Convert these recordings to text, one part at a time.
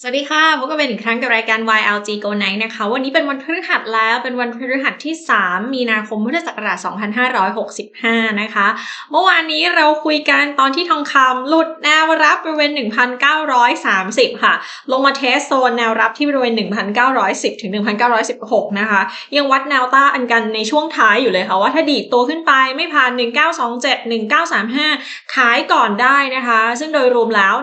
สวัสดีค่ะพบกันเป็นอีกครั้งกับรายการ YLG Go Night นะคะ วันนี้เป็นวันพฤหัสแล้วเป็นวันพฤหัสที่ 3 มีนาคมพุทธศักราช2565 นะคะ เมื่อวานนี้เราคุยกันตอนที่ทองคำหลุดแนวรับบริเวณ 1,930 ค่ะ ลงมาเทสโซนแนวรับที่บริเวณ 1,910 ถึง 1,916 นะคะ ยังวัดแนวต้านกันในช่วงท้ายอยู่เลยค่ะว่าถ้าดีดตัวขึ้นไปไม่ผ่าน 1927 1935 ขายก่อนได้นะคะ ซึ่งโดยรวมแล้ว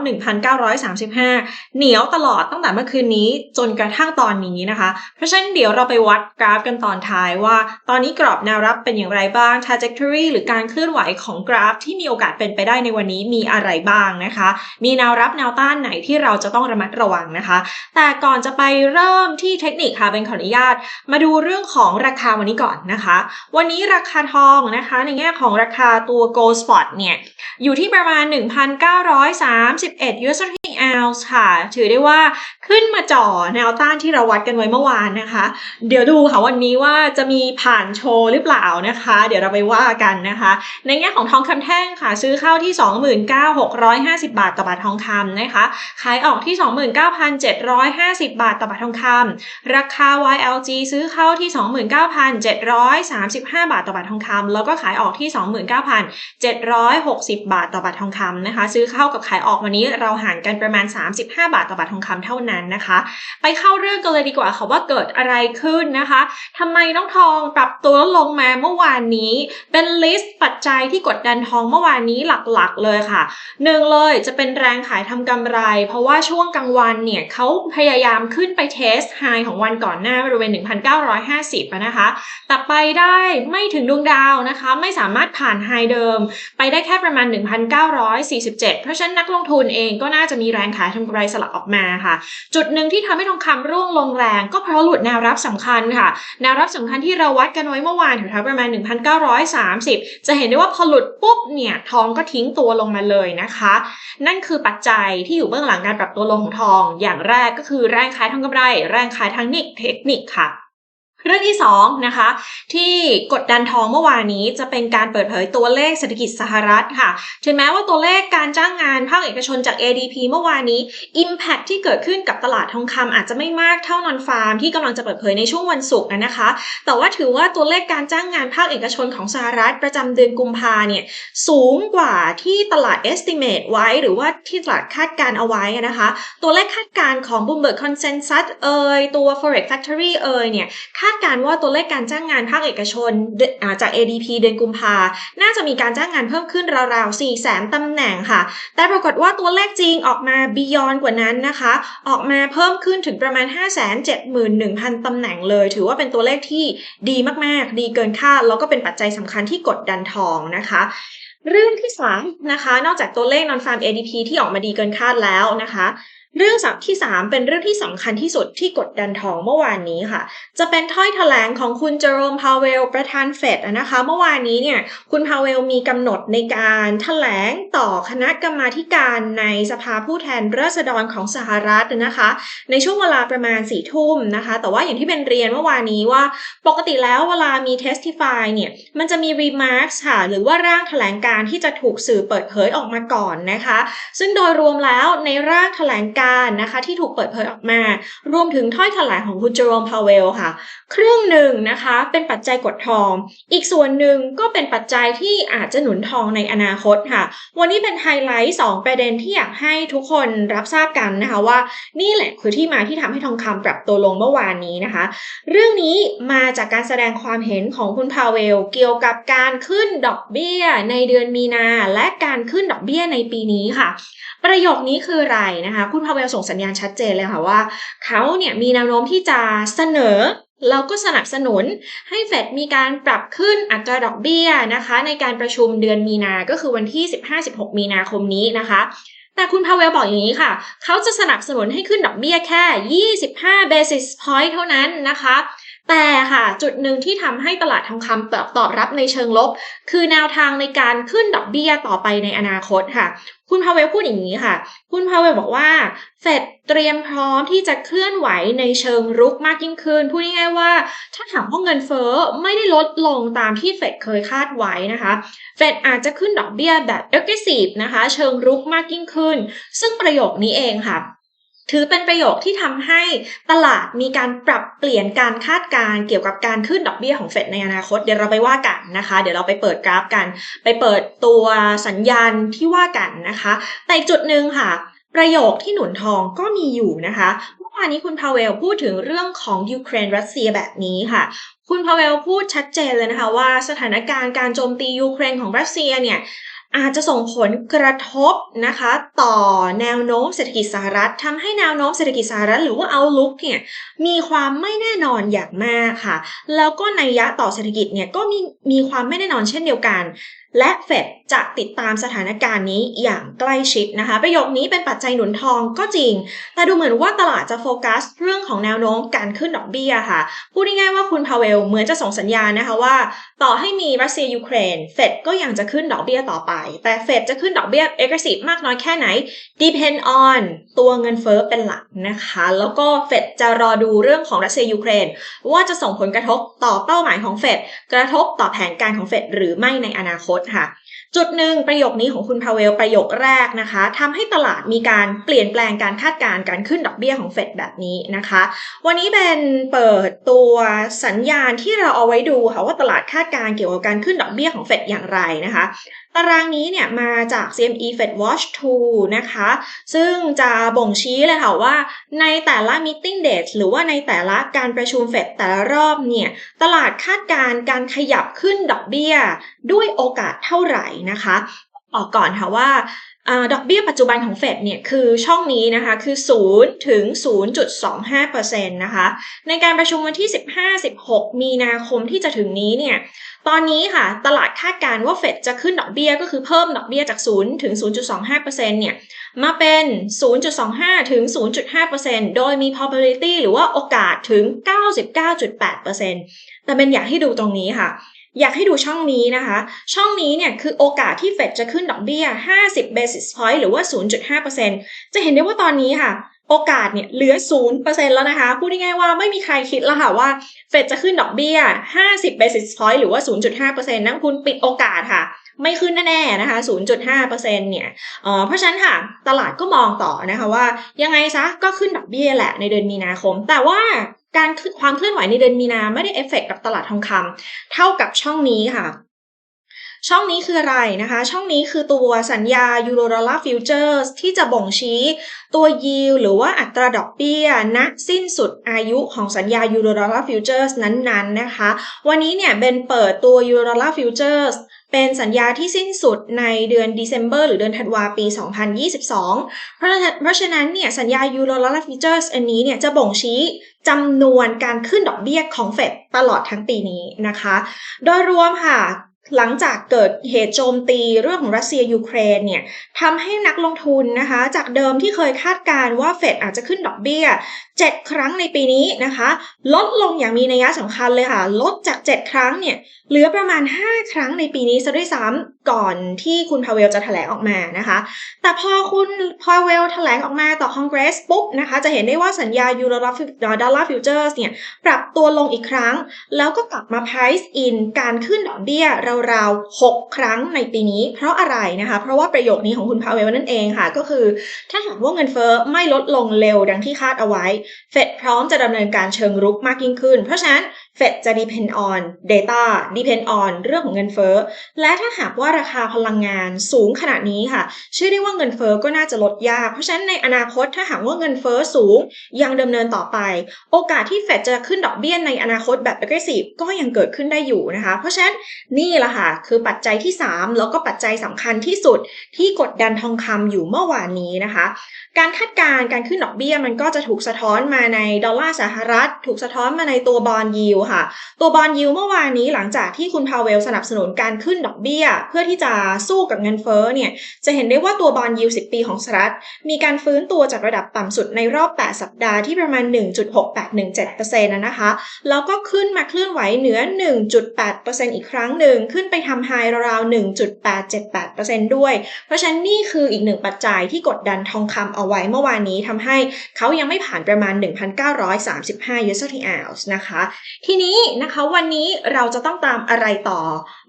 1,935 เหนียวตลอดตั้งแต่เมื่อคืนนี้จนกระทั่งตอนนี้นะคะ เพราะฉะนั้นเดี๋ยวเราไปวัดกราฟกันตอนท้ายว่า ตอนนี้กรอบแนวรับเป็นอย่างไรบ้าง trajectory หรือการเคลื่อนไหวของกราฟที่มีโอกาสเป็นไปได้ในวันนี้มีอะไรบ้างนะคะ มีแนวรับแนวต้านไหนที่เราจะต้องระมัดระวังนะคะ แต่ก่อนจะไปเริ่มที่เทคนิคค่ะเป็นขออนุญาต มาดูเรื่องของราคาวันนี้ก่อนนะคะ วันนี้ราคาทองนะคะในแง่ของราคาตัว gold spot เนี่ยอยู่ที่ประมาณ 1,931 US ounce ค่ะ ถือได้ว่าขึ้นมาจ่อแนวต้านที่เราวัดกันไว้เมื่อวานนะคะ เดี๋ยวดูค่ะวันนี้ว่าจะมีผ่านโชว์หรือเปล่านะคะ เดี๋ยวเราไปว่ากันนะคะ ในแง่ของทองคำแท่งค่ะ ซื้อเข้าที่ 29,650 บาทต่อบาททองคำนะคะขายออกที่ 29,750 บาทต่อบาททองคำราคา YLG ซื้อเข้าที่ 29,735 บาทต่อบาททองคำแล้วก็ขายออกที่ 29,760 บาทต่อบาททองคำนะคะ ซื้อเข้ากับขายออกวันนี้เราห่างกันประมาณ 35 บาทต่อบาททองคำเท่านั้นนะคะ ไปเข้าเรื่องกันเลยดีกว่าค่ะว่าเกิดอะไรขึ้นนะคะทำไมน้องทองปรับตัวลงมาเมื่อวานนี้ เป็นลิสต์ปัจจัยที่กดดันทองเมื่อวานนี้หลักๆเลยค่ะหนึ่งเลยจะเป็นแรงขายทำกำไร เพราะว่าช่วงกลางวันเนี่ยเขาพยายามขึ้นไปเทสไฮของวันก่อนหน้าบริเวณ 1,950นะคะ แต่ไปได้ไม่ถึงดวงดาวนะคะ ไม่สามารถผ่านไฮเดิม ไปได้แค่ประมาณ 1,947 เพราะฉะนั้นนักลงทุนเองก็น่าจะมีแรงขายทำกำไรสลับออกมาค่ะจุดหนึ่งที่ทำให้ทองคำร่วงลงแรง ก็เพราะหลุดแนวรับสำคัญค่ะ แนวรับสำคัญที่เราวัดกันไว้เมื่อวานแถวๆประมาณ 1,930 จะเห็นได้ว่าพอหลุดปุ๊บเนี่ยทองก็ทิ้งตัวลงมาเลยนะคะ นั่นคือปัจจัยที่อยู่เบื้องหลังการปรับตัวลงของทอง อย่างแรกก็คือแรงขายทางกำไร แรงขายทางนิกเทคนิคค่ะ เรื่องที่2นะคะที่กดดันทองเมื่อวานนี้จะเป็นการเปิดเผยตัวเลขเศรษฐกิจสหรัฐค่ะ ถึงแม้ว่าตัวเลขการจ้างงานภาคเอกชนจาก ADP เมื่อวานนี้ Impact ที่เกิดขึ้นกับตลาดทองคำอาจจะไม่มากเท่านอนฟาร์มที่กำลังจะเปิดเผยในช่วงวันศุกร์นะคะ แต่ว่าถือว่าตัวเลขการจ้างงานภาคเอกชนของสหรัฐประจำเดือนกุมภาเนี่ยสูงกว่าที่ตลาด estimate ไว้ หรือว่าที่ตลาดคาดการเอาไว้นะคะ ตัวเลขคาดการของ Bloomberg Consensus เอ่ยตัว Forex Factory เอ่ยเนี่ยคาดดการว่าตัวเลขการจ้างงานภาคเอกชนจาก ADP เดือนกุมภาน่าจะมีการจ้างงานเพิ่มขึ้นราวๆ4แสนตำแหน่งค่ะ แต่ปรากฏว่าตัวเลขจริงออกมา beyond กว่านั้นนะคะ ออกมาเพิ่มขึ้นถึงประมาณ 571,000ตำแหน่งเลย ถือว่าเป็นตัวเลขที่ดีมากๆ ดีเกินคาดแล้วก็เป็นปัจจัยสำคัญที่กดดันทองนะคะเรื่องที่3นะคะ นอกจากตัวเลข non farm ADP ที่ออกมาดีเกินคาดแล้วนะคะ เรื่องสับที่ 3 เป็นเรื่องที่สำคัญที่สุดที่กดดันทองเมื่อวานนี้ค่ะ จะเป็นถ้อยแถลงของคุณเจอโรมพาวเวลประธานเฟดนะคะ เมื่อวานนี้เนี่ยคุณพาวเวลมีกำหนดในการแถลงต่อคณะกรรมาการในสภาผู้แทนราษฎรของสหรัฐนะคะ ในช่วงเวลาประมาณ4ี่ทุ่มนะคะ แต่ว่าอย่างที่เป็นเรียนเมื่อวานนี้ว่า ปกติแล้วเวลามี testify เนี่ยมันจะมี remarks ค่ะหรือว่าร่างแถลงการที่จะถูกสื่อเปิดเผยออกมาก่อนนะคะ ซึ่งโดยรวมแล้วในร่างแถลงการนะคะ ที่ถูกเปิดเผยออกมา รวมถึงถ้อยแถลงของคุณเจอโรมพาวเวลค่ะ ครึ่งหนึ่งนะคะเป็นปัจจัยกดทอง อีกส่วนหนึ่งก็เป็นปัจจัยที่อาจจะหนุนทองในอนาคตค่ะ วันนี้เป็นไฮไลท์ 2 ประเด็นที่อยากให้ทุกคนรับทราบกันนะคะว่านี่แหละคือที่มาที่ทำให้ทองคำปรับตัวลงเมื่อวานนี้นะคะ เรื่องนี้มาจากการแสดงความเห็นของคุณพาวเวลเกี่ยวกับการขึ้นดอกเบี้ยในเดือนมีนา และการขึ้นดอกเบี้ยในปีนี้ค่ะ ประโยคนี้คืออะไรนะคะ คุณพาวเวลส่งสัญญาณชัดเจนเลยค่ะว่า เขาเนี่ยมีแนวโน้มที่จะเสนอเราก็สนับสนุนให้เฟดมีการปรับขึ้นอัตราดอกเบี้ยนะคะ ในการประชุมเดือนมีนา ก็คือวันที่ 15-16 มีนาคมนี้นะคะ แต่คุณพาเวลบอกอย่างนี้ค่ะ เขาจะสนับสนุนให้ขึ้นดอกเบี้ยแค่ 25 basis point เท่านั้นนะคะ แต่ค่ะจุดหนึ่งที่ทำให้ตลาดทองคำตอบตอบรับในเชิงลบ คือแนวทางในการขึ้นดอกเบี้ยต่อไปในอนาคตค่ะ คุณพาวเวลพูดอย่างนี้ค่ะ คุณพาวเวลบอกว่าเฟดเตรียมพร้อมที่จะเคลื่อนไหวในเชิงรุกมากยิ่งขึ้นพูดง่ายๆว่า ถ้าถามว่าเงินเฟ้อไม่ได้ลดลงตามที่เฟดเคยคาดไว้นะคะเฟดอาจจะขึ้นดอกเบี้ยแบบ aggressive นะคะ เชิงรุกมากยิ่งขึ้น ซึ่งประโยคนี้เองค่ะ ถือเป็นประโยคที่ทำให้ตลาดมีการปรับเปลี่ยนการคาดการเกี่ยวกับการขึ้นดอกเบี้ยของเฟดในอนาคตเดี๋ยวเราไปว่ากันนะคะ เดี๋ยวเราไปเปิดกราฟกัน ไปเปิดตัวสัญญาณที่ว่ากันนะคะ แต่จุดหนึ่งค่ะ ประโยคที่หนุนทองก็มีอยู่นะคะเมื่อวานนี้คุณพาเวลพูดถึงเรื่องของยูเครนรัสเซียแบบนี้ค่ะคุณพาเวลพูดชัดเจนเลยนะคะว่าสถานการณ์การโจมตียูเครนของรัสเซียเนี่ย อาจจะส่งผลกระทบนะคะ ต่อแนวโน้มเศรษฐกิจสหรัฐทำให้แนวโน้มเศรษฐกิจสหรัฐหรือว่าเอาลุกเนี่ยมีความไม่แน่นอนอย่างมากค่ะ แล้วก็ในยะต่อเศรษฐกิจเนี่ยก็มีมีความไม่แน่นอนเช่นเดียวกัน และเฟดจะติดตามสถานการณ์นี้อย่างใกล้ชิดนะคะ ประโยคนี้เป็นปัจจัยหนุนทองก็จริง แต่ดูเหมือนว่าตลาดจะโฟกัสเรื่องของแนวโน้มการขึ้นดอกเบี้ยค่ะ พูดง่ายๆว่าคุณพาเวลเหมือนจะส่งสัญญาณนะคะว่า ต่อให้มีรัสเซียยูเครนเฟดก็ยังจะขึ้นดอกเบี้ยต่อไป แต่เฟดจะขึ้นดอกเบี้ย aggressive มากน้อยแค่ไหน depend on ตัวเงินเฟ้อเป็นหลักนะคะ แล้วก็เฟดจะรอดูเรื่องของรัสเซียยูเครนว่าจะส่งผลกระทบต่อเป้าหมายของเฟดกระทบต่อแผนการของเฟดหรือไม่ในอนาคตค่ะ จุดหนึ่งประโยคนี้ของคุณพาเวลประโยคแรกนะคะทำให้ตลาดมีการเปลี่ยนแปลงการคาดการณ์การขึ้นดอกเบี้ยของเฟดแบบนี้นะคะ วันนี้เป็นเปิดตัวสัญญาณที่เราเอาไว้ดูค่ะว่าตลาดคาดการณ์เกี่ยวกับการขึ้นดอกเบี้ยของเฟดอย่างไรนะคะ ตารางนี้เนี่ยมาจาก CME Fed Watch 2 นะคะ ซึ่งจะบ่งชี้เลยค่ะว่าในแต่ละ meeting date หรือว่าในแต่ละการประชุมเฟดแต่ละรอบเนี่ย ตลาดคาดการณ์การขยับขึ้นดอกเบี้ย ด้วยโอกาสเท่าไหร่นะคะ ออกก่อนค่ะว่า ดอกเบี้ยปัจจุบันของเฟดเนี่ยคือช่องนี้นะคะคือ 0 ถึง 0.25%นะคะในการประชุมวันที่ 15-16 มีนาคมที่จะถึงนี้เนี่ยตอนนี้ค่ะตลาดคาดการณ์ว่าเฟดจะขึ้นดอกเบี้ยก็คือเพิ่มดอกเบี้ยจาก 0 ถึง 0.25%เนี่ยมาเป็น 0.25 ถึง 0.5%โดยมี probability หรือว่าโอกาสถึง 99.8%แต่เป็นอยากให้ดูตรงนี้ค่ะ อยากให้ดูช่องนี้นะคะ ช่องนี้เนี่ยคือโอกาสที่เฟดจะขึ้นดอกเบี้ย 50 basis point หรือว่า 0.5%จะเห็นได้ว่าตอนนี้ค่ะ โอกาสเนี่ยเหลือ 0%แล้วนะคะ พูดง่ายๆว่าไม่มีใครคิดแล้วค่ะว่าเฟดจะขึ้นดอกเบี้ย 50 basis point หรือว่า 0.5%นักคุณปิดโอกาสค่ะไม่ขึ้นแน่ๆนะคะ 0.5%เนี่ยเพราะฉะนั้นค่ะ ตลาดก็มองต่อนะคะว่ายังไงซะก็ขึ้นดอกเบี้ยแหละในเดือนมีนาคม แต่ว่า การความเคลื่อนไหวในเดือนมีนาไม่ได้เอฟเฟกกับตลาดทองคำเท่ากับช่องนี้ค่ะ ช่องนี้คืออะไรนะคะ ช่องนี้คือตัวสัญญายูโรดอลลาร์ฟิวเจอร์ที่จะบ่งชี้ตัวยิวหรือว่าอัตราดอกเบี้ยณสิ้นสุดอายุของสัญญายูโรดอลลาร์ฟิวเจอร์นั้นๆนะคะ วันนี้เนี่ยเป็นเปิดตัวยูโรดอลลาร์ฟิวเจอร์ เป็นสัญญาที่สิ้นสุดในเดือน December หรือเดือนธันวาปี 2022 เพราะเพราะฉะนั้นเนี่ยสัญญายูโรลาร์ฟิวเจอร์สอันนี้เนี่ยจะบ่งชี้จำนวนการขึ้นดอกเบี้ยของเฟดตลอดทั้งปีนี้นะคะ โดยรวมค่ะ หลังจากเกิดเหตุโจมตีเรื่องของรัสเซียยูเครนเนี่ยทำให้นักลงทุนนะคะ จากเดิมที่เคยคาดการว่าเฟดอาจจะขึ้นดอกเบี้ย 7 ครั้งในปีนี้นะคะ ลดลงอย่างมีนัยสำคัญเลยค่ะ ลดจาก 7 ครั้งเนี่ยเหลือประมาณ 5 ครั้งในปีนี้ซะด้วยซ้ำ ก่อนที่คุณพาเวลจะแถลงออกมานะคะ แต่พอคุณพาเวลแถลงออกมาต่อคอนเกรสปุ๊บนะคะ จะเห็นได้ว่าสัญญายูโรดอลลาร์ฟิวเจอร์สเนี่ย ปรับตัวลงอีกครั้ง แล้วก็กลับมา price in การขึ้นดอกเบี้ยราวๆ 6 ครั้งในปีนี้ เพราะอะไรนะคะ เพราะว่าประโยคนี้ของคุณพาเวลนั่นเองค่ะ ก็คือ ถ้าหากว่าเงินเฟ้อไม่ลดลงเร็วดังที่คาดเอาไว้ เฟดพร้อมจะดำเนินการเชิงรุกมากยิ่งขึ้น เพราะฉะนั้นเฟดจะ depend on data depend on เรื่องของเงินเฟ้อ และถ้าหากว่าราคาพลังงานสูงขนาดนี้ค่ะ เชื่อได้ว่าเงินเฟ้อก็น่าจะลดยาก เพราะฉะนั้นในอนาคตถ้าหากว่าเงินเฟ้อสูงยังดำเนินต่อไป โอกาสที่เฟดจะขึ้นดอกเบี้ยในอนาคตแบบ aggressive ก็ยังเกิดขึ้นได้อยู่นะคะ เพราะฉะนั้นนี่แหละค่ะคือปัจจัยที่ 3 แล้วก็ปัจจัยสำคัญที่สุดที่กดดันทองคำอยู่เมื่อวานนี้นะคะ การคาดการณ์การขึ้นดอกเบี้ยมันก็จะถูกสะท้อนมาในดอลลาร์สหรัฐ ถูกสะท้อนมาในตัวบอลยิวค่ะ ตัวบอลยิวเมื่อวานนี้หลังจากที่คุณพาเวลสนับสนุนการขึ้นดอกเบี้ย เพื่อที่จะสู้กับเงินเฟ้อเนี่ยจะเห็นได้ว่าตัวบอลยิว 10 ปีของสหรัฐมีการฟื้นตัวจากระดับต่ำสุดในรอบ 8 สัปดาห์ที่ประมาณ 1.6817%นะคะแล้วก็ขึ้นมาเคลื่อนไหวเหนือ 1.8%อีกครั้งหนึ่งขึ้นไปทำไฮราวๆ1.878%ด้วย เพราะฉะนั้นนี่คืออีกหนึ่งปัจจัยที่กดดันทองคำเอาไว้เมื่อวานนี้ทำให้เขายังไม่ผ่านประมาณ 1,935 US ounce นะคะ ทีนี้นะคะวันนี้เราจะต้องตามอะไรต่อ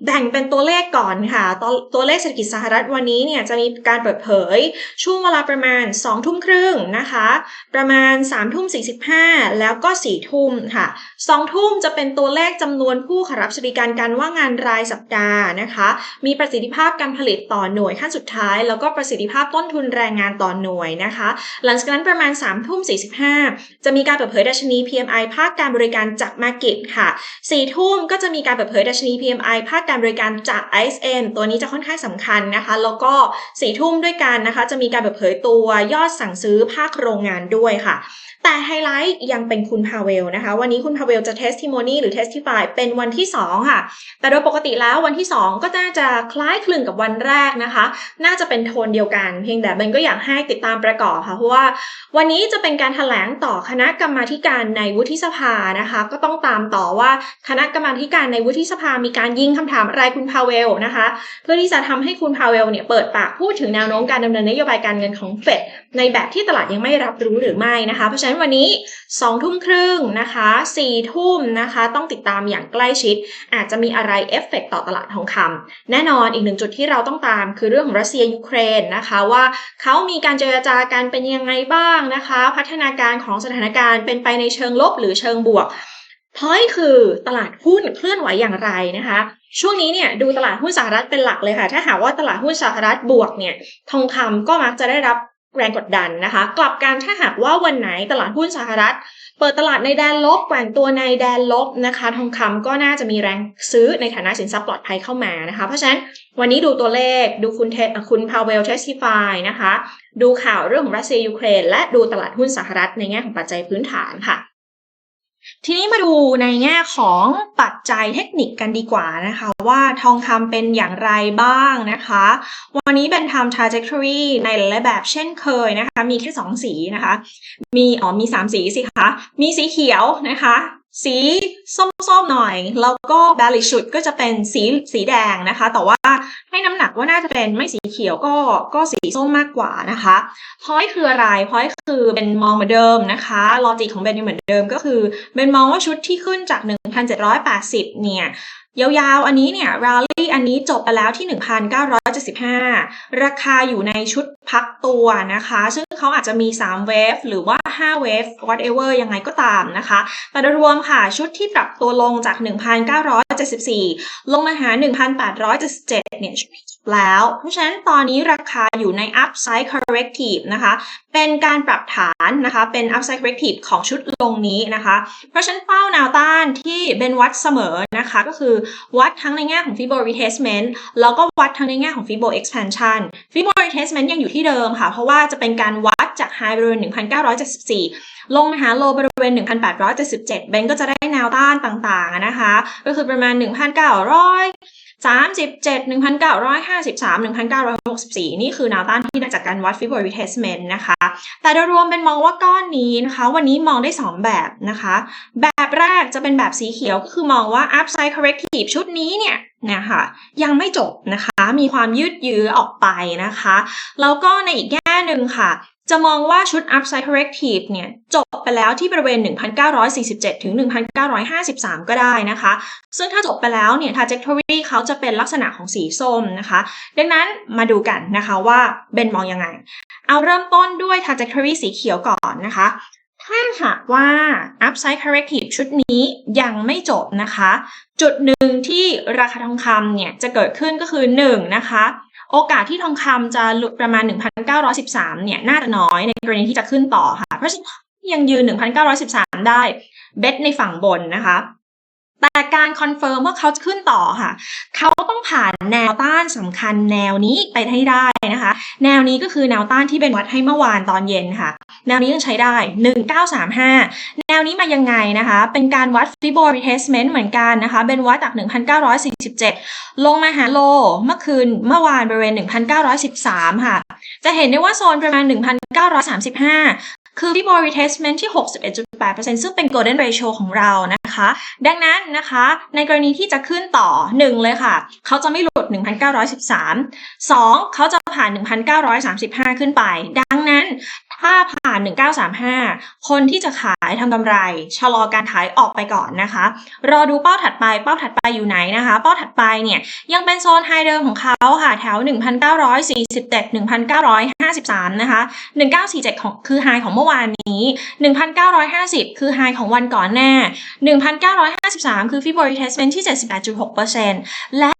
แบ่งเป็นตัวเลขก่อนค่ะตัวตัวเลขเศรษฐกิจสหรัฐวันนี้เนี่ยจะมีการเปิดเผย ช่วงเวลาประมาณ2ทุ่มครึ่งนะคะ ประมาณ3ทุ่ม45 แล้วก็4ทุ่มค่ะ2ทุ่มจะเป็นตัวเลขจำนวนผู้ขอรับสวัสดิการการว่างงานรายสัปดาห์นะคะ มีประสิทธิภาพการผลิตต่อหน่วยขั้นสุดท้าย แล้วก็ประสิทธิภาพต้นทุนแรงงานต่อหน่วยนะคะ หลังจากนั้นประมาณ3ทุ่ม45 จะมีการเปิดเผยดัชนี PMI ภาคการบริการจากมาร์เก็ตค่ะ 4 ทุ่มก็จะมีการเปิดเผยดัชนี PMI ภาคการบริการจาก ISM ตัวนี้จะค่อนข้างสำคัญนะคะ แล้วก็ 4 ทุ่มด้วยกันนะคะ จะมีการเปิดเผยตัวยอดสั่งซื้อภาคโรงงานด้วยค่ะ แต่ไฮไลท์ยังเป็นคุณพาเวลนะคะ วันนี้คุณพาเวลจะ testimony หรือ testify เป็นวันที่ 2 ค่ะ แต่โดยปกติแล้ววันที่ 2 ก็น่าจะคล้ายคลึงกับวันแรกนะคะ น่าจะเป็นโทนเดียวกัน เพียงแต่เบนก็อยากให้ติดตามประกอบค่ะเพราะว่าวันนี้จะเป็นการถแถลงต่อคณะกรรมาการในวุฒิสภานะคะ ก็ต้องตามต่อว่าคณะกรรมาการในวุฒิสภามีการยิงคำถามอะไรคุณพาเวลนะคะ เพื่อที่จะทำให้คุณพาเวลเนี่ยเปิดปากพูดถึงแนวโน้มการดำเนินนโยบายการเงินของเฟดในแบบที่ตลาดยังไม่รับรู้หรือไม่นะคะ เพราะฉะนั้นวันนี้2ทุ่มครึ่งนะคะ4ทุ่มนะคะ ต้องติดตามอย่างใกล้ชิด อาจจะมีอะไรเอฟเฟกต่อตลาดทองคำแน่นอนอีกหนึ่งจุดที่เราต้องตามคือเรื่องของรัสเซียยูเครนนะคะว่าเขามีการเจรจากันเป็นยังไงบ้างนะคะ พัฒนาการของสถานการณ์เป็นไปในเชิงลบหรือเชิงบวก พอยคือตลาดหุ้นเคลื่อนไหวอย่างไรนะคะ ช่วงนี้เนี่ยดูตลาดหุ้นสหรัฐเป็นหลักเลยค่ะ ถ้าหากว่าตลาดหุ้นสหรัฐบวกเนี่ยทองคำก็มักจะได้รับแรงกดดันนะคะ กลับกันถ้าหากว่าวันไหนตลาดหุ้นสหรัฐ เปิดตลาดในแดนลบแกว่งตัวในแดนลบนะคะ ทองคำก็น่าจะมีแรงซื้อในฐานะสินทรัพย์ปลอดภัยเข้ามานะคะ เพราะฉะนั้นวันนี้ดูตัวเลขดูคุณเทคุณพาวเวลเทสติฟายนะคะ ดูข่าวเรื่องของรัสเซียยูเครนและดูตลาดหุ้นสหรัฐในแง่ของปัจจัยพื้นฐานค่ะ ทีนี้มาดูในแง่ของปัจจัยเทคนิคกันดีกว่านะคะ ว่าทองคำเป็นอย่างไรบ้างนะคะ วันนี้เป็นทำ trajectory ในหลายแบบเช่นเคยนะคะ มีแค่สองสีนะคะ มีอ๋อมีสามสีสิคะ มีสีเขียวนะคะ สีส้มๆหน่อย แล้วก็ bearish ชุดก็จะเป็นสีสีแดงนะคะ แต่ว่าให้น้ำหนักว่าน่าจะเป็นไม่สีเขียวก็ก็สีส้มมากกว่านะคะพอยคืออะไรพอยคือเป็นมองเหมือนเดิมนะคะลอจิกของเบนยังเหมือนเดิมก็คือเป็นมองว่าชุดที่ขึ้นจาก 1,780 เนี่ย ยาวๆ อันนี้เนี่ยราลลี่อันนี้จบไปแล้วที่ 1,975 ราคาอยู่ในชุดพักตัวนะคะ ซึ่งเขาอาจจะมี 3 เวฟหรือว่า 5 เวฟ whatever ยังไงก็ตามนะคะ แต่โดยรวมค่ะ ชุดที่ปรับตัวลงจาก 1,974 ลงมาหา 1,877 เนี่ย แล้ว เพราะฉะนั้นตอนนี้ราคาอยู่ใน upside corrective นะคะ เป็นการปรับฐานนะคะ เป็น upside corrective ของชุดลงนี้นะคะ เพราะฉะนั้นเป้าแนวต้านที่เป็นวัดเสมอนะคะ ก็คือวัดทั้งในแง่ของ Fibo retracement แล้วก็วัดทั้งในแง่ของ Fibo expansion Fibo retracement ยังอยู่ที่เดิมค่ะ เพราะว่าจะเป็นการวัดจาก high บริเวณ 1,974 ลงมาหา low บริเวณ 1,877 เบนก็จะได้แนวต้านต่างๆนะคะ ก็คือประมาณ 1,900 37 1,953 1,964 นี่คือแนวต้านที่ได้จากการวัด Fibonacci retracement นะคะ แต่โดยรวมเป็นมองว่าก้อนนี้นะคะ วันนี้มองได้ 2 แบบนะคะ แบบแรกจะเป็นแบบสีเขียวก็คือมองว่า upside corrective ชุดนี้เนี่ยนะคะยังไม่จบนะคะ มีความยืดยื้อออกไปนะคะ แล้วก็ในอีกแง่หนึ่งค่ะ จะมองว่าชุด upside corrective เนี่ยจบไปแล้วที่บริเวณ 1,947 ถึง 1,953 ก็ได้นะคะ ซึ่งถ้าจบไปแล้วเนี่ย trajectory เขาจะเป็นลักษณะของสีส้มนะคะ ดังนั้นมาดูกันนะคะว่าเบนมองยังไง เอาเริ่มต้นด้วย trajectory สีเขียวก่อนนะคะ ถ้าหากว่า upside corrective ชุดนี้ยังไม่จบนะคะ จุดหนึ่งที่ราคาทองคำเนี่ยจะเกิดขึ้นก็คือ 1 นะคะ โอกาสที่ทองคำจะหลุดประมาณ 1,913 เนี่ย น่าจะน้อยในกรณีที่จะขึ้นต่อค่ะ เพราะฉะนั้นยังยืน 1,913 ได้ เบสในฝั่งบนนะคะ แต่การคอนเฟิร์มว่าเขาจะขึ้นต่อค่ะ เขาต้องผ่านแนวต้านสำคัญแนวนี้ไปให้ได้นะคะ แนวนี้ก็คือแนวต้านที่เป็นวัดให้เมื่อวานตอนเย็นค่ะ แนวนี้ยังใช้ได้ 1935 แนวนี้มายังไงนะคะ เป็นการวัด Fibo retracement เหมือนกันนะคะ เป็นวัดจาก 1947 ลงมาหาโล เมื่อคืนเมื่อวานบริเวณ 1913 ค่ะ จะเห็นได้ว่าโซนประมาณ 1935 คือ Fibo retracement ที่ 61.8%ซึ่งเป็น golden ratio ของเรานะคะ ดังนั้นนะคะ ในกรณีที่จะขึ้นต่อ 1 เลยค่ะ เขาจะไม่หลุด 1,913 2 เขาจะผ่าน 1,935 ขึ้นไปด ถ้าผ่าน 1935 คนที่จะขายทำกำไร ชะลอการขายออกไปก่อนนะคะ รอดูเป้าถัดไป เป้าถัดไปอยู่ไหนนะคะ เป้าถัดไปเนี่ยยังเป็นโซนไฮเดิมของเขาค่ะ แถว 1,947 1,953 นะคะ 1947 ของคือไฮของเมื่อวานนี้ 1,950 คือไฮของวันก่อนหน้า 1,953 คือ Fibo retracement ที่ 78.6%และ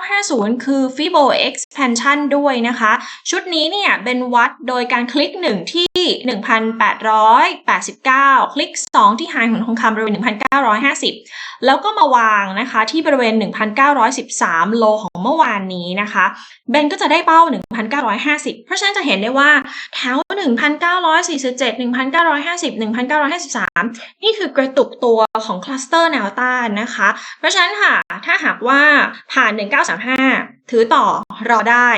1950 คือ Fibo expansion ด้วยนะคะ ชุดนี้เนี่ยเป็นวัดโดยการคลิลิก 1 ที่ 1,889 คลิก 2 ที่ไฮของทองคำบริเวณ 1,950 แล้วก็มาวางนะคะที่บริเวณ 1,913 โลของเมื่อวานนี้นะคะเบนก็จะได้เป้า 1,950 เพราะฉะนั้นจะเห็นได้ว่าแถว 1,947 1,950 1,953 นี่คือกระตุกตัวของคลัสเตอร์แนวต้านนะคะ เพราะฉะนั้นค่ะ ถ้าหากว่าผ่าน 1935 ถือต่อรอได้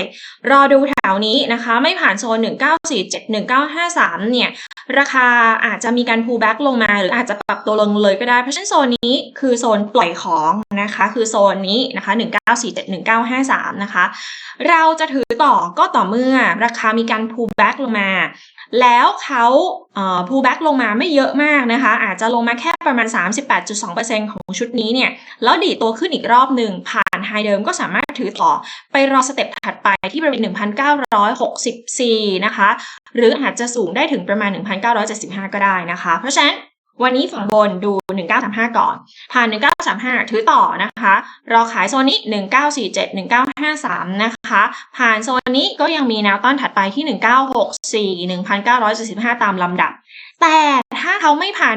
รอดูแถวนี้นะคะ ไม่ผ่านโซน 1947 1953 เนี่ย ราคาอาจจะมีการ pull back ลงมา หรืออาจจะปรับตัวลงเลยก็ได้ เพราะฉะนั้นโซนนี้คือโซนปล่อยของนะคะ คือโซนนี้นะคะ 1947 1953 นะคะ เราจะถือต่อก็ต่อเมื่อราคามีการ pull back ลงมาแล้วเขาเอ่อ pull back ลงมาไม่เยอะมากนะคะ อาจจะลงมาแค่ประมาณ 38.2%ของชุดนี้เนี่ย แล้วดีตัวขึ้นอีกรอบหนึ่งผ่านไฮเดิมก็สามารถถือต่อไปรอสเต็ปถัดไปที่บริเวณ 1,964 นะคะ หรืออาจจะสูงได้ถึงประมาณ 1,975 ก็ได้นะคะ เพราะฉะนั้น วันนี้ฝั่งบนดู 1935 ก่อน ผ่าน 1935 ถือต่อนะคะ รอขายโซนนี้ 1947 1953 นะคะ ผ่านโซนนี้ก็ยังมีแนวต้านถัดไปที่ 1964 1975 ตามลำดับ แต่ถ้าเขาไม่ผ่าน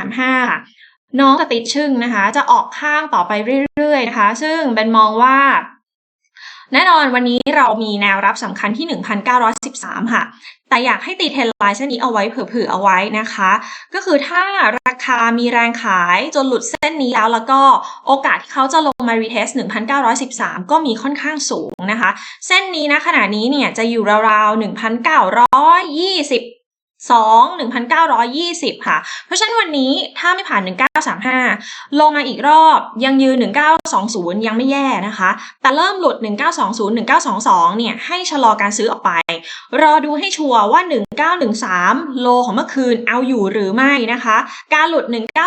1935 น้องจะติดชึ่งนะคะ จะออกข้างต่อไปเรื่อยๆนะคะ ซึ่งเบนมองว่าแน่นอนวันนี้เรามีแนวรับสำคัญที่ 1,913 ค่ะ แต่อยากให้ตีเทรนไลน์เส้นนี้เอาไว้เผื่อๆเอาไว้นะคะ ก็คือถ้าราคามีแรงขายจนหลุดเส้นนี้แล้วแล้วก็โอกาสที่เขาจะลงมารีเทส1,913 ก็มีค่อนข้างสูงนะคะ เส้นนี้นะขณะนี้เนี่ยจะอยู่ราวๆ 1,920 2 1,920 ค่ะ เพราะฉะนั้นวันนี้ถ้าไม่ผ่าน 1935 ลงมาอีกรอบยังยืน 1920 ยังไม่แย่นะคะ แต่เริ่มหลุด 1920 1922 เนี่ย ให้ชะลอการซื้อออกไป รอดูให้ชัวร์ว่า 1913 โลของเมื่อคืนเอาอยู่หรือไม่นะคะ การหลุด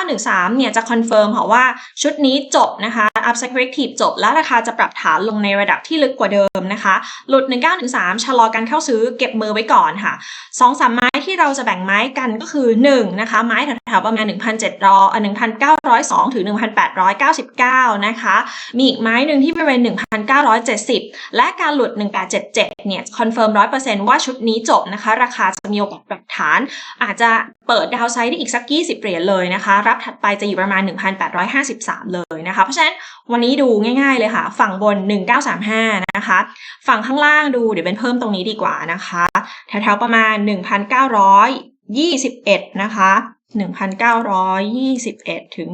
1913 เนี่ย จะคอนเฟิร์มค่ะว่าชุดนี้จบนะคะ up s e c r e t i v e จบแล้วราคาจะปรับฐานลงในระดับที่ลึกกว่าเดิมนะคะ หลุด 1913 ชะลอการเข้าซื้อเก็บมือไว้ก่อนค่ะ 2-3 ไม้ที่เราจะแบ่งไม้กันก็คือ1นะคะไม้แถวๆประมาณ 1,700อะ1,902 ถึง 1,899 นะคะ มีอีกไม้หนึ่งที่บริเวณ 1,970 และการหลุด 1877 เนี่ยคอนเฟิร์ม 100%ว่าชุดนี้จบนะคะ ราคาจะมีโอกาสปรับฐาน อาจจะเปิดดาวไซด์ได้อีกสัก 20 เหรียญเลยนะคะ รับถัดไปจะอยู่ประมาณ 1,853 เลยนะคะ เพราะฉะนั้นวันนี้ดูง่ายๆเลยค่ะ ฝั่งบน 1935 นะคะ ฝั่งข้างล่างดูเดี๋ยวเป็นเพิ่มตรงนี้ดีกว่านะคะ แถวๆประมาณ1,921 นะคะ 1,921 ถึง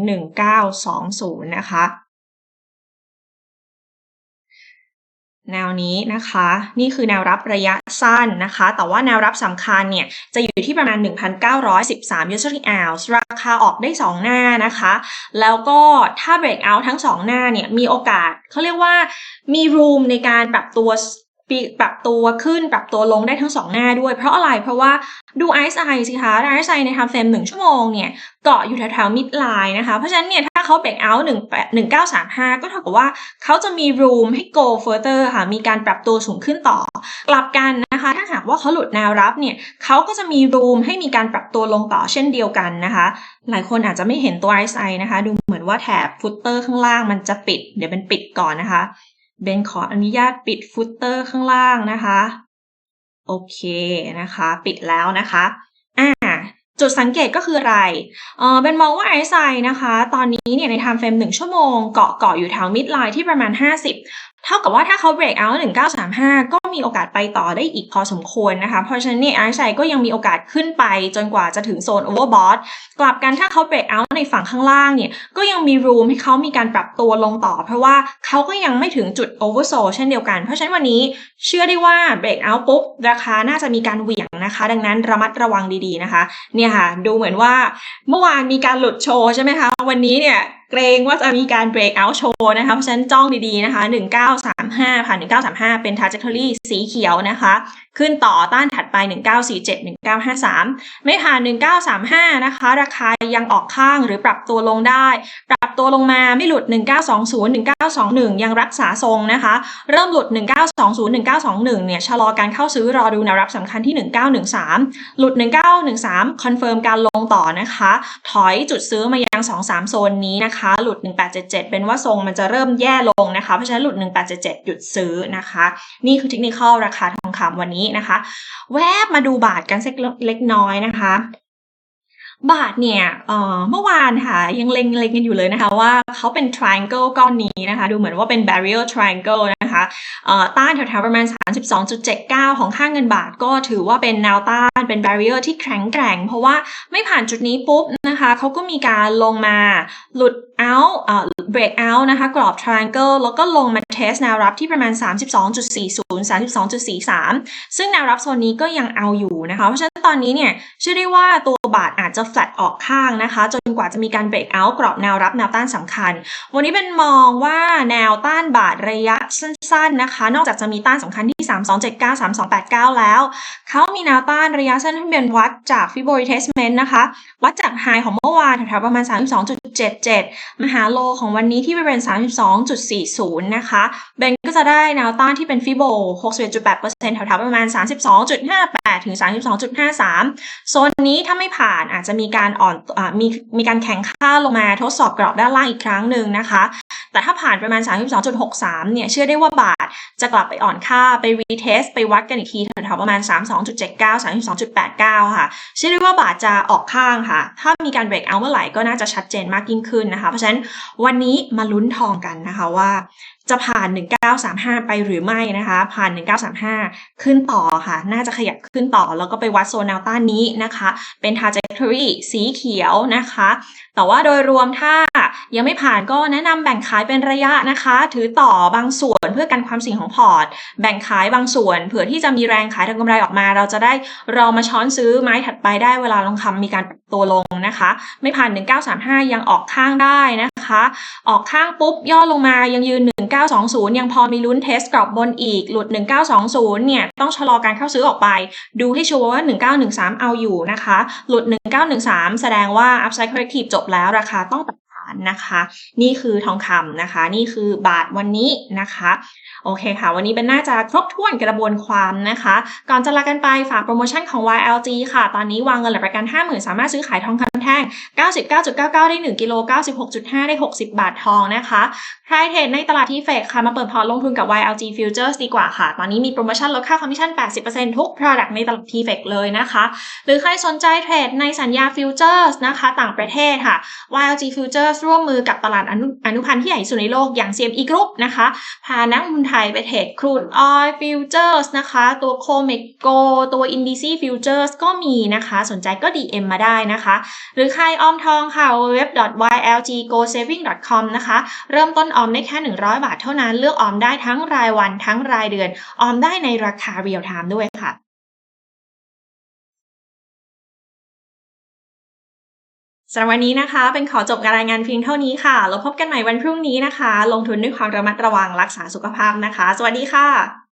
1920 นะคะ แนวนี้นะคะ นี่คือแนวรับระยะสั้นนะคะ แต่ว่าแนวรับสำคัญเนี่ย จะอยู่ที่ประมาณ 1,913 usually ounce ราคาออกได้ 2 หน้านะคะ แล้วก็ถ้า break out ทั้ง 2 หน้าเนี่ย มีโอกาสเขาเรียกว่ามี room ในการปรับตัว ปรับตัวขึ้นปรับตัวลงได้ทั้ง2หน้าด้วย เพราะอะไรเพราะว่าดู RSI สิคะ RSI ใน time frame 1ชั่วโมงเนี่ยเกาะอยู่แถวๆ mid line นะคะ เพราะฉะนั้นเนี่ยถ้าเขา break out 1935 ก็เท่ากับว่าเขาจะมี room ให้ go further ค่ะ มีการปรับตัวสูงขึ้นต่อ กลับกันนะคะ ถ้าหากว่าเขาหลุดแนวรับเนี่ยเขาก็จะมี room ให้มีการปรับตัวลงต่อเช่นเดียวกันนะคะ หลายคนอาจจะไม่เห็นตัว RSI นะคะ ดูเหมือนว่าแถบ footer ข้างล่างมันจะปิด เดี๋ยวเป็นปิดก่อนนะคะ เบนขออนุญาตปิดฟุตเตอร์ข้างล่างนะคะ โอเคนะคะ ปิดแล้วนะคะอ่าจุดสังเกตก็คืออะไรเออเบนมองว่าไอซ์ไซนะคะ ตอนนี้เนี่ยใน time frame 1ชั่วโมงเกาะเกาะอยู่แถวมิดไลน์ที่ประมาณ 50 เท่ากับว่าถ้าเขา break out 1935 ก็มีโอกาสไปต่อได้อีกพอสมควรนะคะ เพราะฉะนั้นเนี่ยไอซ์ไซก็ยังมีโอกาสขึ้นไปจนกว่าจะถึงโซน overbought กลับกันถ้าเขา break out ในฝั่งข้างล่างเนี่ย ก็ยังมี room ให้เขามีการปรับตัวลงต่อ เพราะว่าเขาก็ยังไม่ถึงจุด oversold เช่นเดียวกัน เพราะฉะนั้นวันนี้เชื่อได้ว่า break out ปุ๊บ ราคาน่าจะมีการเหวี่ยงนะคะ ดังนั้นระมัดระวังดีๆนะคะ เนี่ยค่ะ ดูเหมือนว่าเมื่อวานมีการหลุดโชว์ใช่ไหมคะ วันนี้เนี่ยเกรงว่าจะมีการ break out โชว์นะคะ เพราะฉะนั้นจ้องดีๆนะคะ 1935 ผ่าน 1935 เป็น trajectory สีเขียวนะคะ ขึ้นต่อต้านถัดไป 1947 1953 ไม่ผ่าน 1935 นะคะ ราคายังออกข้างหรือปรับตัวลงได้ ปรับตัวลงมาไม่หลุด 1920 1921 ยังรักษาทรงนะคะ เริ่มหลุด 1920 1921 เนี่ยชะลอการเข้าซื้อรอดูแนวรับสำคัญที่ 1913 หลุด 1913 คอนเฟิร์มการลงต่อนะคะ ถอยจุดซื้อมายัง 2-3 โซนนี้นะคะ หลุด 1877 เป็นว่าทรงมันจะเริ่มแย่ลงนะคะ เพราะฉะนั้นหลุด 1877 หยุดซื้อนะคะ นี่คือเทคนิคราคาทองำวันนี้นะคะ แวบมาดูบาทกันสักเล็กน้อยนะคะ บาทเนี่ยเมื่อวานค่ะยังเล็งๆกันอยู่เลยนะคะว่าเขาเป็น triangle ก้อนนี้นะคะ ดูเหมือนว่าเป็น barrier triangle นะคะต้านแถวๆประมาณ 32.79 ของค่างเงินบาทก็ถือว่าเป็นแนวต้านเป็น barrier ที่แข็งแกร่ง เพราะว่าไม่ผ่านจุดนี้ปุ๊บนะคะเขาก็มีการลงมาหลุด out เอ่อ break out นะคะกรอบ triangle แล้วก็ลงมา test แนวรับที่ประมาณ 32.40 32.43 ซึ่งแนวรับโซนนี้ก็ยังเอาอยู่นะคะ เพราะฉะนั้นตอนนี้เนี่ยเชื่อได้ว่าตัวบาทอาจจะ flat ออกข้างนะคะ จนกว่าจะมีการ break out กรอบแนวรับแนวต้านสำคัญ วันนี้เป็นมองว่าแนวต้านบาทระยะสั้นๆนะคะ นอกจากจะมีต้านสำคัญที่ 3279 3289 แล้ว เขามีแนวต้านระยะสั้นที่เป็นวัดจาก Fibonacci Retracement นะคะ วัดจากไฮของเมื่อวานแถวๆประมาณ 32.77 มหาโลของวันนี้ที่บริเวณ32.40 นะคะเบนก็จะได้แนวต้านที่เป็นฟิโบ61.8%แถวๆประมาณ 32.58 ถึง 32.53 โซนนี้ถ้าไม่ผ่านอาจจะมีการอ่อนอมีมีการแข่งค่าลงมาทดสอบกรอบด้านล่างอีกครั้งหนึ่งนะคะ แต่ถ้าผ่านประมาณ 32.63 เนี่ย เชื่อได้ว่าบาทจะกลับไปอ่อนค่าไปรีเทสไปวัดกันอีกทีแถวๆประมาณ 32.79 32.89 ค่ะ เชื่อได้ว่าบาทจะออกข้างค่ะ ถ้ามีการเบรกเอาเมื่อไหร่ก็น่าจะชัดเจนมากยิ่งขึ้นนะคะ เพราะฉะนั้นวันนี้มาลุ้นทองกันนะคะว่า จะผ่าน 1935 ไปหรือไม่นะคะ ผ่าน 1935 ขึ้นต่อค่ะ น่าจะขยับขึ้นต่อ แล้วก็ไปวัดโซนแนวต้านนี้นะคะ เป็น trajectory สีเขียวนะคะ แต่ว่าโดยรวมถ้ายังไม่ผ่านก็แนะนำแบ่งขายเป็นระยะนะคะ ถือต่อบางส่วนเพื่อกันความเสี่ยงของพอร์ต แบ่งขายบางส่วน เผื่อที่จะมีแรงขายทางกำไรออกมา เราจะได้เรามาช้อนซื้อไม้ถัดไปได้เวลาลงคำมีการตัวลงนะคะ ไม่ผ่าน 1935 ยังออกข้างได้นะคะ ออกข้างปุ๊บย่อลงมายังยืน 19 1920 ยังพอมีลุ้นเทสกรอบบนอีก หลุด 1920 เนี่ย ต้องชะลอการเข้าซื้อออกไป ดูให้ชัวร์ว่า 1913 เอาอยู่นะคะ หลุด 1913 แสดงว่า upside corrective จบแล้วราคาต้องตัดฐานนะคะ นี่คือทองคำนะคะ นี่คือบาทวันนี้นะคะ โอเคค่ะ วันนี้เป็นน่าจะครบถ้วนกระบวนความนะคะ ก่อนจะลากันไปฝากโปรโมชั่นของ YLG ค่ะ ตอนนี้วางเงินหลักประกัน 50,000 สามารถซื้อขายทองคำแท่ง 99.99 ได้ 1 กิโล 96.5 ได้ 60 บาททองนะคะใครเทรดในตลาดที่เฟกค่ะ มาเปิดพอร์ตลงทุนกับ YLG Futures ดีกว่าค่ะ ตอนนี้มีโปรโมชั่นลดค่าคอมมิชชั่น 80%ทุก Product ในตลาดที่เฟกเลยนะคะ หรือใครสนใจเทรดในสัญญา Futures นะคะ ต่างประเทศค่ะ YLG Futures ร่วมมือกับตลาดอนุอนุพันธ์ที่ใหญ่สุดในโลกอย่าง CME Group นะคะพานักลงทุนไทยไปเทรดครูดออยฟิวเจอร์สนะคะ ตัวโคเมกโกตัวอินดิซีฟิวเจอร์สก็มีนะคะ สนใจก็ DM มาได้นะคะ หรือใครออมทองค่ะ www.ylggosaving.com นะคะ เริ่มต้นออมได้แค่ 100 บาทเท่านั้น เลือกออมได้ทั้งรายวันทั้งรายเดือน ออมได้ในราคาเรียลไทม์ด้วยค่ะำหรับวันนี้นะคะ เป็นขอจบการรายงานเพียงเท่านี้ค่ะ แล้วพบกันใหม่วันพรุ่งนี้นะคะ ลงทุนด้วยความระมัดระวังรักษาสุขภาพนะคะ สวัสดีค่ะ